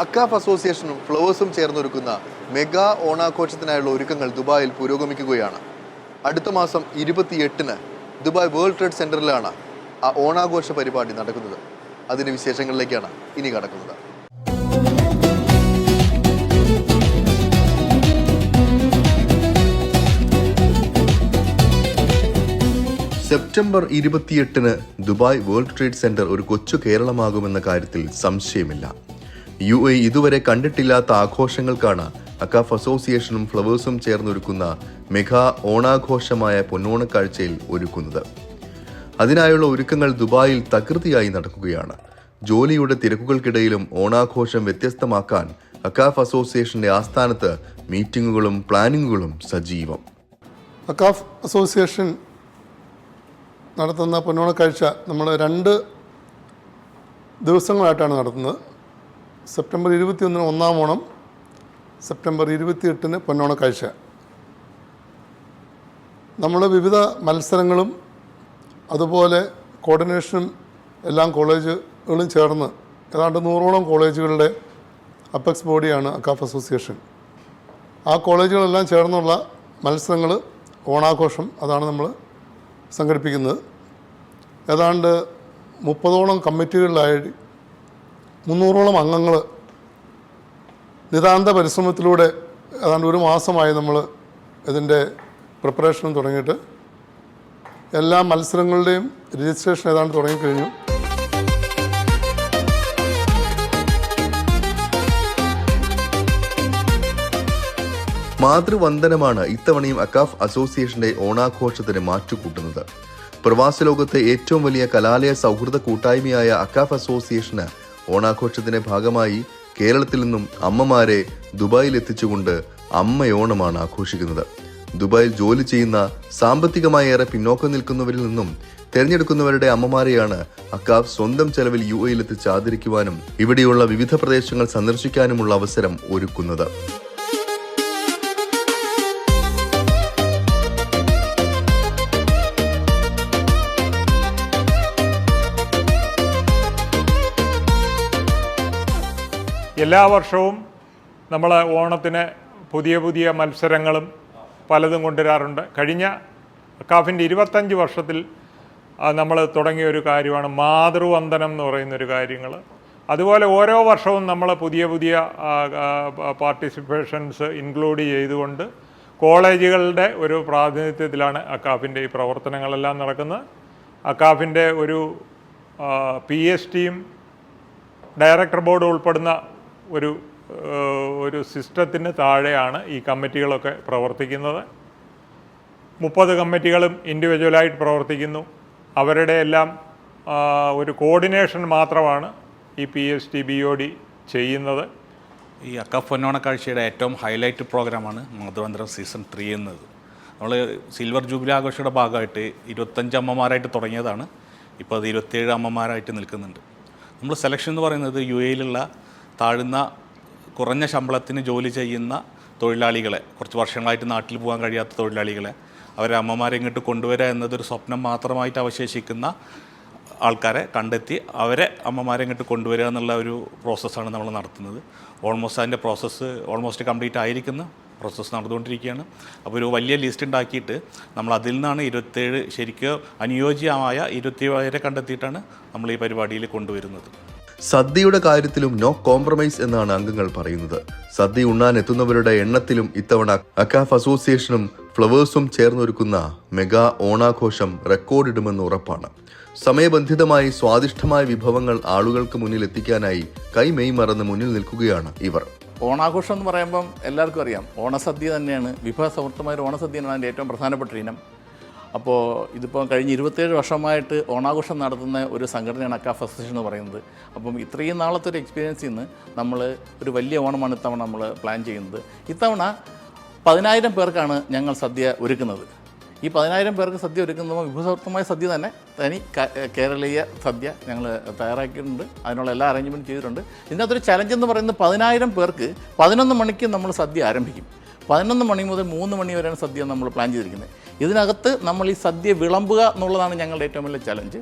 അക്കാഫ് അസോസിയേഷനും ഫ്ലവേഴ്സും ചേർന്നൊരുക്കുന്ന മെഗാ ഓണാഘോഷത്തിനായുള്ള ഒരുക്കങ്ങൾ ദുബായിൽ പുരോഗമിക്കുകയാണ്. അടുത്ത മാസം ഇരുപത്തിയെട്ടിന് ദുബായ് വേൾഡ് ട്രേഡ് സെന്ററിലാണ് ആ ഓണാഘോഷ പരിപാടി നടക്കുന്നത്. അതിന്റെ വിശേഷങ്ങളിലേക്കാണ് ഇനി കടക്കുന്നത്. സെപ്റ്റംബർ ഇരുപത്തിയെട്ടിന് ദുബായ് വേൾഡ് ട്രേഡ് സെന്റർ ഒരു കൊച്ചു കേരളമാകുമെന്ന കാര്യത്തിൽ സംശയമില്ല. യു എ ഇതുവരെ കണ്ടിട്ടില്ലാത്ത ആഘോഷങ്ങൾക്കാണ് അക്കാഫ് അസോസിയേഷനും ഫ്ലവേഴ്സും ചേർന്നൊരുക്കുന്ന മെഗാ ഓണാഘോഷമായ പൊന്നോണക്കാഴ്ചയിൽ ഒരുക്കുന്നത്. അതിനായുള്ള ഒരുക്കങ്ങൾ ദുബായിൽ തകൃതിയായി നടക്കുകയാണ്. ജോലിയുടെ തിരക്കുകൾക്കിടയിലും ഓണാഘോഷം വ്യത്യസ്തമാക്കാൻ അക്കാഫ് അസോസിയേഷന്റെ ആസ്ഥാനത്ത് മീറ്റിംഗുകളും പ്ലാനിങ്ങുകളും സജീവം. അക്കാഫ് അസോസിയേഷൻ നടത്തുന്ന പൊന്നോണക്കാഴ്ച നമ്മൾ രണ്ട് ദിവസങ്ങളായിട്ടാണ് നടത്തുന്നത്. സെപ്റ്റംബർ ഇരുപത്തിയൊന്നിന് ഒന്നാം ഓണം സെപ്റ്റംബർ ഇരുപത്തിയെട്ടിന് പൊന്നോണക്കാഴ്ച നമ്മൾ വിവിധ മത്സരങ്ങളും അതുപോലെ കോർഡിനേഷനും എല്ലാം കോളേജുകളും ചേർന്ന് ഏതാണ്ട് നൂറോളം കോളേജുകളുടെ അപ്പെക്സ് ബോഡിയാണ് അക്കാഫ് അസോസിയേഷൻ ആ കോളേജുകളെല്ലാം ചേർന്നുള്ള മത്സരങ്ങൾ ഓണാഘോഷം അതാണ് നമ്മൾ സംഘടിപ്പിക്കുന്നത്. ഏതാണ്ട് മുപ്പതോളം കമ്മിറ്റികളിലായി മുന്നൂറോളം അംഗങ്ങൾ നിതാന്ത പരിശ്രമത്തിലൂടെ ഏതാണ്ട് ഒരു മാസമായി നമ്മൾ ഇതിന്റെ പ്രിപ്പറേഷനും തുടങ്ങിയിട്ട്. എല്ലാ മത്സരങ്ങളുടെയും രജിസ്ട്രേഷൻ ഏതാണ്ട് തുടങ്ങിക്കഴിഞ്ഞു. മാതൃവന്ദനമാണ് ഇത്തവണയും അക്കാഫ് അസോസിയേഷന്റെ ഓണാഘോഷത്തിന് മാറ്റുകൂട്ടുന്നത്. പ്രവാസ ലോകത്തെ ഏറ്റവും വലിയ കലാലയ സൗഹൃദ കൂട്ടായ്മയായ അക്കാഫ് അസോസിയേഷന് ഓണാഘോഷത്തിന്റെ ഭാഗമായി കേരളത്തിൽ നിന്നും അമ്മമാരെ ദുബായിൽ എത്തിച്ചുകൊണ്ട് അമ്മയോണമാണ് ആഘോഷിക്കുന്നത്. ദുബായിൽ ജോലി ചെയ്യുന്ന സാമ്പത്തികമായി ഏറെ പിന്നോക്കം നിൽക്കുന്നവരിൽ നിന്നും തെരഞ്ഞെടുക്കുന്നവരുടെ അമ്മമാരെയാണ് അക്കാബ് സ്വന്തം ചെലവിൽ യു എയിലെത്തിച്ച് ആദരിക്കുവാനും ഇവിടെയുള്ള വിവിധ പ്രദേശങ്ങൾ സന്ദർശിക്കാനുമുള്ള അവസരം ഒരുക്കുന്നത്. എല്ലാ വർഷവും നമ്മൾ ഓണത്തിന് പുതിയ പുതിയ മത്സരങ്ങളും പലതും കൊണ്ടുവരാറുണ്ട്. കഴിഞ്ഞ കാഫിന്റെ ഇരുപത്തഞ്ച് വർഷത്തിൽ നമ്മൾ തുടങ്ങിയ ഒരു കാര്യമാണ് മാതൃവന്ദനം എന്ന് പറയുന്നൊരു കാര്യങ്ങൾ അതുപോലെ ഓരോ വർഷവും നമ്മൾ പുതിയ പുതിയ പാർട്ടിസിപ്പേഷൻസ് ഇൻക്ലൂഡ് ചെയ്തുകൊണ്ട് കോളേജുകളുടെ ഒരു പ്രാതിനിധ്യത്തിലാണ് അക്കാഫിന്റെ ഈ പ്രവർത്തനങ്ങളെല്ലാം നടക്കുന്നത്. അക്കാഫിന്റെ ഒരു പി എസ് ടിയും ഡയറക്ടർ ബോർഡ് ഉൾപ്പെടുന്ന ഒരു ഒരു സിസ്റ്റത്തിന് താഴെയാണ് ഈ കമ്മിറ്റികളൊക്കെ പ്രവർത്തിക്കുന്നത്. മുപ്പത് കമ്മിറ്റികളും ഇൻഡിവിജ്വലായിട്ട് പ്രവർത്തിക്കുന്നു. അവരുടെ എല്ലാം ഒരു കോർഡിനേഷൻ മാത്രമാണ് ഈ P S T B O D ചെയ്യുന്നത്. ഈ അക്കഫൊന്നോണ കാഴ്ചയുടെ ഏറ്റവും ഹൈലൈറ്റ് പ്രോഗ്രാമാണ് മധുവന്തരം സീസൺ ത്രീ എന്നത്. നമ്മൾ സിൽവർ ജൂബിലി ആഘോഷയുടെ ഭാഗമായിട്ട് ഇരുപത്തഞ്ച് അമ്മമാരായിട്ട് തുടങ്ങിയതാണ്. ഇപ്പോൾ അത് ഇരുപത്തേഴ് അമ്മമാരായിട്ട് നിൽക്കുന്നുണ്ട്. നമ്മൾ സെലക്ഷൻ എന്ന് പറയുന്നത് യു എയിലുള്ള താഴ്ന്ന കുറഞ്ഞ ശമ്പളത്തിന് ജോലി ചെയ്യുന്ന തൊഴിലാളികളെ കുറച്ച് വർഷങ്ങളായിട്ട് നാട്ടിൽ പോകാൻ കഴിയാത്ത തൊഴിലാളികളെ അവരെ അമ്മമാരെ ഇങ്ങോട്ട് കൊണ്ടുവരിക എന്നതൊരു സ്വപ്നം മാത്രമായിട്ട് അവശേഷിക്കുന്ന ആൾക്കാരെ കണ്ടെത്തി അവരെ അമ്മമാരെ ഇങ്ങോട്ട് കൊണ്ടുവരിക എന്നുള്ള ഒരു പ്രോസസ്സാണ് നമ്മൾ നടത്തുന്നത്. ഓൾമോസ്റ്റ് അതിന്റെ പ്രോസസ്സ് ഓൾമോസ്റ്റ് കംപ്ലീറ്റ് ആയിരിക്കുന്നു. പ്രോസസ്സ് നടന്നുകൊണ്ടിരിക്കുകയാണ്. അപ്പോൾ ഒരു വലിയ ലിസ്റ്റ് ഉണ്ടാക്കിയിട്ട് നമ്മൾ അതിൽ നിന്നാണ് ഇരുപത്തേഴ് ശരിക്കും അനുയോജ്യമായ ഇരുപത്തിയേഴ് കണ്ടെത്തിയിട്ടാണ് നമ്മൾ ഈ പരിപാടിയിൽ കൊണ്ടുവരുന്നത്. സദ്യയുടെ കാര്യത്തിലും നോ കോംപ്രമൈസ് എന്നാണ് അംഗങ്ങൾ പറയുന്നത്. സദ്യ ഉണ്ണാൻ എത്തുന്നവരുടെ എണ്ണത്തിലും ഇത്തവണ അക്കാഫ് അസോസിയേഷനും ഫ്ലവേഴ്സും ചേർന്നൊരുക്കുന്ന മെഗാ ഓണാഘോഷം റെക്കോർഡിടുമെന്ന് ഉറപ്പാണ്. സമയബന്ധിതമായി സ്വാദിഷ്ടമായ വിഭവങ്ങൾ ആളുകൾക്ക് മുന്നിൽ എത്തിക്കാനായി കൈമെയ് മറന്ന് മുന്നിൽ നിൽക്കുകയാണ് ഇവർ. ഓണാഘോഷം എന്ന് പറയുമ്പം എല്ലാവർക്കും അറിയാം. ഓണസദ്യ തന്നെയാണ്. വിഭവസമൃദ്ധമായ ഒരു ഓണസദ്യയാണ് അതിന്റെ ഏറ്റവും പ്രധാനപ്പെട്ട ഇനം. അപ്പോൾ ഇതിപ്പോൾ കഴിഞ്ഞ ഇരുപത്തേഴ് വർഷമായിട്ട് ഓണാഘോഷം നടത്തുന്ന ഒരു സംഘടനയാണ് അക്കാഫ് അസോസിയേഷൻ എന്ന് പറയുന്നത്. അപ്പം ഇത്രയും നാളത്തെ ഒരു എക്സ്പീരിയൻസിൽ നിന്ന് നമ്മൾ ഒരു വലിയ ഓണമാണ് ഇത്തവണ നമ്മൾ പ്ലാൻ ചെയ്യുന്നത്. ഇത്തവണ പതിനായിരം പേർക്കാണ് ഞങ്ങൾ സദ്യ ഒരുക്കുന്നത്. ഈ പതിനായിരം പേർക്ക് സദ്യ ഒരുക്കുമ്പോൾ വിഭവസമൃദ്ധമായ സദ്യ തന്നെ തനി കേരളീയ സദ്യ ഞങ്ങൾ തയ്യാറാക്കിയിട്ടുണ്ട്. അതിനുള്ള എല്ലാ അറേഞ്ച്മെന്റും ചെയ്തിട്ടുണ്ട്. ഇതിനകത്തൊരു ചലഞ്ച് എന്ന് പറയുന്നത് പതിനായിരം പേർക്ക് പതിനൊന്ന് മണിക്ക് നമ്മൾ സദ്യ ആരംഭിക്കും. പതിനൊന്ന് മണി മുതൽ മൂന്ന് മണി വരെയാണ് സദ്യ നമ്മൾ പ്ലാൻ ചെയ്തിരിക്കുന്നത്. ഇതിനകത്ത് നമ്മൾ ഈ സദ്യ വിളമ്പുക എന്നുള്ളതാണ് ഞങ്ങളുടെ ഏറ്റവും വലിയ ചലഞ്ച്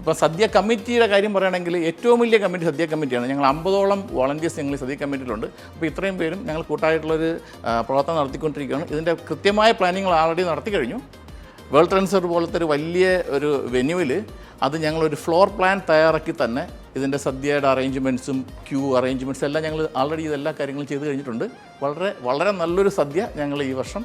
ഇപ്പോൾ സദ്യ കമ്മിറ്റിയുടെ കാര്യം പറയുകയാണെങ്കിൽ ഏറ്റവും വലിയ കമ്മിറ്റി സദ്യ കമ്മിറ്റിയാണ്. ഞങ്ങൾ അമ്പതോളം വോളണ്ടിയേഴ്സ് ഞങ്ങൾ സദ്യ കമ്മിറ്റിയിലുണ്ട്. അപ്പോൾ ഇത്രയും പേരും ഞങ്ങൾ കൂട്ടായിട്ടുള്ളൊരു പ്രവർത്തനം നടത്തിക്കൊണ്ടിരിക്കുകയാണ്. ഇതിന്റെ കൃത്യമായ പ്ലാനിങ്ങൾ ആൾറെഡി നടത്തി കഴിഞ്ഞു. വേൾഡ് ട്രെൻസർ പോലത്തെ ഒരു വലിയ ഒരു വെന്യൂവിൽ അത് ഞങ്ങളൊരു ഫ്ലോർ പ്ലാൻ തയ്യാറാക്കി തന്നെ ഇതിന്റെ സദ്യയുടെ അറേഞ്ച്മെന്റ്സും ക്യൂ അറേഞ്ച്മെന്റ്സ് എല്ലാം ഞങ്ങൾ ആൾറെഡി ഇതെല്ലാ കാര്യങ്ങളും ചെയ്ത് കഴിഞ്ഞിട്ടുണ്ട്. വളരെ വളരെ നല്ലൊരു സദ്യ ഞങ്ങൾ ഈ വർഷം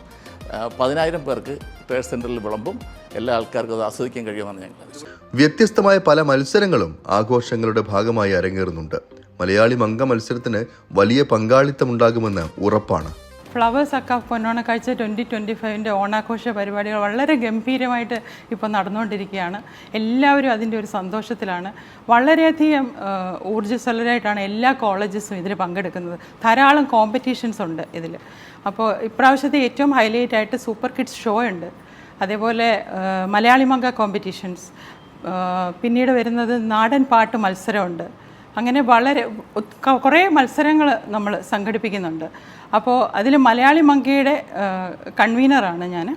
പതിനായിരം പേർക്ക് പേഴ്സ് സെന്ററിൽ വിളമ്പും എല്ലാ ആൾക്കാർക്കും അത് ആസ്വദിക്കാൻ കഴിയുമെന്നാണ് ഞങ്ങൾ. വ്യത്യസ്തമായ പല മത്സരങ്ങളും ആഘോഷങ്ങളുടെ ഭാഗമായി അരങ്ങേറുന്നുണ്ട്. മലയാളി മംഗ മത്സരത്തിന് വലിയ പങ്കാളിത്തമുണ്ടാകുമെന്ന് ഉറപ്പാണ്. ഫ്ലവേഴ്സ് അക്ക പൊന്നോണ കാഴ്ച ട്വന്റി ട്വന്റി ഫൈവിന്റെ ഓണാഘോഷ പരിപാടികൾ വളരെ ഗംഭീരമായിട്ട് ഇപ്പോൾ നടന്നുകൊണ്ടിരിക്കുകയാണ്. എല്ലാവരും അതിന്റെ ഒരു സന്തോഷത്തിലാണ്. വളരെയധികം ഊർജസ്വലരായിട്ടാണ് എല്ലാ കോളേജസും ഇതിൽ പങ്കെടുക്കുന്നത്. ധാരാളം കോമ്പറ്റീഷൻസ് ഉണ്ട് ഇതിൽ. അപ്പോൾ ഇപ്രാവശ്യത്തെ ഏറ്റവും ഹൈലൈറ്റ് ആയിട്ട് സൂപ്പർ കിഡ്സ് ഷോ ഉണ്ട്. അതേപോലെ മലയാളി മംഗ കോമ്പറ്റീഷൻസ് പിന്നീട് വരുന്നത് നാടൻ പാട്ട് മത്സരമുണ്ട്. അങ്ങനെ വളരെ കുറേ മത്സരങ്ങൾ നമ്മൾ സംഘടിപ്പിക്കുന്നുണ്ട്. അപ്പോൾ അതിൽ മലയാളി മങ്കയുടെ കൺവീനറാണ് ഞാൻ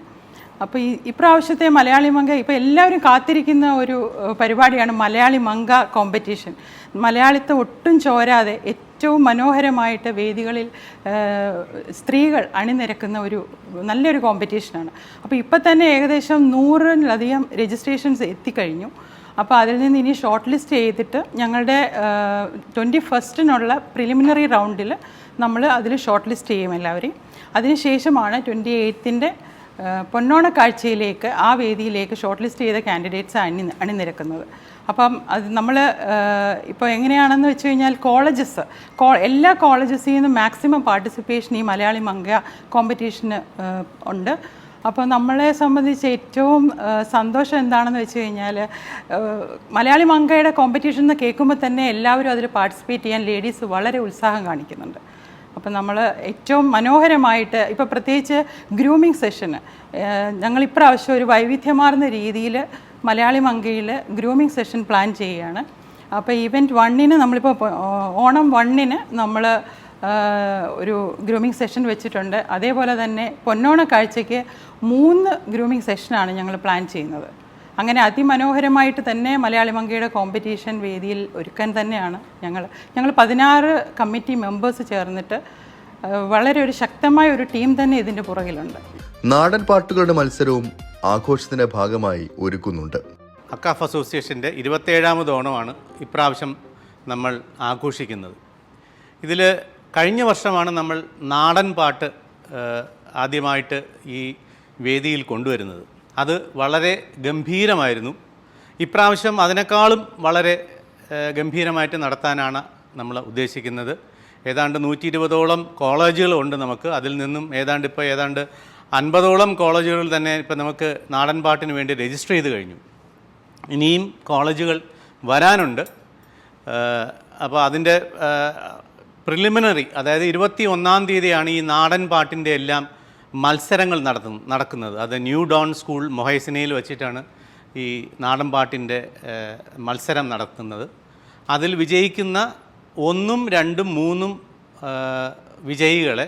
അപ്പോൾ ഈ ഇപ്രാവശ്യത്തെ മലയാളി മങ്ക ഇപ്പോൾ എല്ലാവരും കാത്തിരിക്കുന്ന ഒരു പരിപാടിയാണ് മലയാളി മങ്ക കോമ്പറ്റീഷൻ. മലയാളിത്തം ഒട്ടും ചോരാതെ ഏറ്റവും മനോഹരമായിട്ട് വേദികളിൽ സ്ത്രീകൾ അണിനിരക്കുന്ന ഒരു നല്ലൊരു കോമ്പറ്റീഷനാണ്. അപ്പോൾ ഇപ്പം തന്നെ ഏകദേശം നൂറിലധികം രജിസ്ട്രേഷൻസ് എത്തിക്കഴിഞ്ഞു. അപ്പോൾ അതിൽ നിന്ന് ഇനി ഷോർട്ട് ലിസ്റ്റ് ചെയ്തിട്ട് ഞങ്ങളുടെ ട്വന്റി ഫസ്റ്റിനുള്ള പ്രിലിമിനറി റൗണ്ടിൽ നമ്മൾ അതിൽ ഷോർട്ട് ലിസ്റ്റ് ചെയ്യും എല്ലാവരെയും. അതിനുശേഷമാണ് ട്വന്റി എയ്ത്തിന്റെ പൊന്നോണ കാഴ്ചയിലേക്ക് ആ വേദിയിലേക്ക് ഷോർട്ട് ലിസ്റ്റ് ചെയ്ത കാൻഡിഡേറ്റ്സ് അണി അണിനിരക്കുന്നത്. അപ്പം അത് നമ്മൾ ഇപ്പോൾ എങ്ങനെയാണെന്ന് വെച്ച് കഴിഞ്ഞാൽ കോളേജസ് കോ എല്ലാ കോളേജസിൽ നിന്നും മാക്സിമം പാർട്ടിസിപ്പേഷൻ ഈ മലയാളി മങ്ക കോമ്പറ്റീഷന് ഉണ്ട്. അപ്പോൾ നമ്മളെ സംബന്ധിച്ച് ഏറ്റവും സന്തോഷം എന്താണെന്ന് വെച്ച് കഴിഞ്ഞാൽ മലയാളി മങ്കയുടെ കോമ്പറ്റീഷൻ എന്ന് കേൾക്കുമ്പോൾ തന്നെ എല്ലാവരും അതിൽ പാർട്ടിസിപ്പേറ്റ് ചെയ്യാൻ ലേഡീസ് വളരെ ഉത്സാഹം കാണിക്കുന്നുണ്ട്. അപ്പം നമ്മൾ ഏറ്റവും മനോഹരമായിട്ട് ഇപ്പോൾ പ്രത്യേകിച്ച് ഗ്രൂമിങ് സെഷന് ഞങ്ങൾ ഇപ്രാവശ്യം ഒരു വൈവിധ്യമാർന്ന രീതിയിൽ മലയാളി മങ്കയിൽ ഗ്രൂമിങ് സെഷൻ പ്ലാൻ ചെയ്യുകയാണ്. അപ്പോൾ ഇവന്റ് വണ്ണിന് നമ്മളിപ്പോൾ ഓണം വണ്ണിന് നമ്മൾ ഒരു ഗ്രൂമിങ് സെഷൻ വെച്ചിട്ടുണ്ട്. അതേപോലെ തന്നെ പൊന്നോണ കാഴ്ചയ്ക്ക് മൂന്ന് ഗ്രൂമിങ് സെഷനാണ് ഞങ്ങൾ പ്ലാൻ ചെയ്യുന്നത്. അങ്ങനെ അതിമനോഹരമായിട്ട് തന്നെ മലയാളി മങ്കയുടെ കോമ്പറ്റീഷൻ വേദിയിൽ ഒരുക്കാൻ തന്നെയാണ് ഞങ്ങൾ. ഞങ്ങൾ പതിനാറ് കമ്മിറ്റി മെമ്പേഴ്സ് ചേർന്നിട്ട് വളരെ ഒരു ശക്തമായ ഒരു ടീം തന്നെ ഇതിന്റെ പുറകിലുണ്ട്. നാടൻ പാട്ടുകളുടെ മത്സരവും ആഘോഷത്തിന്റെ ഭാഗമായി ഒരുക്കുന്നുണ്ട്. അക്കാഫ് അസോസിയേഷന്റെ ഇരുപത്തേഴാമത് ഓണമാണ് ഇപ്രാവശ്യം നമ്മൾ ആഘോഷിക്കുന്നത്. ഇതിൽ കഴിഞ്ഞ വർഷമാണ് നമ്മൾ നാടൻ പാട്ട് ആദ്യമായിട്ട് ഈ വേദിയിൽ കൊണ്ടുവരുന്നത്. അത് വളരെ ഗംഭീരമായിരുന്നു. ഇപ്രാവശ്യം അതിനേക്കാളും വളരെ ഗംഭീരമായിട്ട് നടത്താനാണ് നമ്മൾ ഉദ്ദേശിക്കുന്നത്. ഏതാണ്ട് നൂറ്റി ഇരുപതോളം കോളേജുകളുണ്ട് നമുക്ക്. അതിൽ നിന്നും ഏതാണ്ട് ഇപ്പോൾ ഏതാണ്ട് അൻപതോളം കോളേജുകളിൽ തന്നെ ഇപ്പോൾ നമുക്ക് നാടൻ പാട്ടിന് വേണ്ടി രജിസ്റ്റർ ചെയ്ത് കഴിഞ്ഞു. ഇനിയും കോളേജുകൾ വരാനുണ്ട്. അപ്പോൾ അതിന്റെ പ്രിലിമിനറി അതായത് ഇരുപത്തി ഒന്നാം തീയതിയാണ് ഈ നാടൻ പാട്ടിന്റെ എല്ലാം മത്സരങ്ങൾ നടത്തും നടക്കുന്നത്. അത് ന്യൂ ഡോൺ സ്കൂൾ മൊഹൈസിനയിൽ വെച്ചിട്ടാണ് ഈ നാടൻ പാട്ടിന്റെ മത്സരം നടത്തുന്നത്. അതിൽ വിജയിക്കുന്ന ഒന്നും രണ്ടും മൂന്നും വിജയികളെ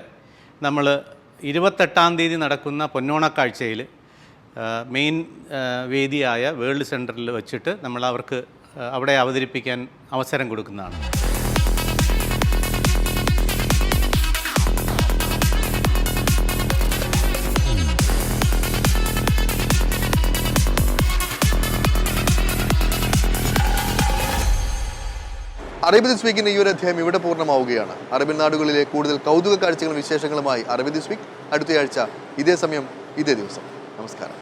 നമ്മൾ ഇരുപത്തെട്ടാം തീയതി നടക്കുന്ന പൊന്നോണക്കാഴ്ചയിൽ മെയിൻ വേദിയായ വേൾഡ് സെന്ററിൽ വെച്ചിട്ട് നമ്മൾ അവർക്ക് അവിടെ അവതരിപ്പിക്കാൻ അവസരം കൊടുക്കുന്നതാണ്. അറബി ദിസ് വീക്കിന്റെ ഈ ഒരു അധ്യായം ഇവിടെ പൂർണമാവുകയാണ്. അറബിൻ നാടുകളിലെ കൂടുതൽ കൗതുക കാഴ്ചകളും വിശേഷങ്ങളുമായി അറബി ദിസ് വീക്ക് അടുത്തയാഴ്ച ഇതേ സമയം ഇതേ ദിവസം. നമസ്കാരം.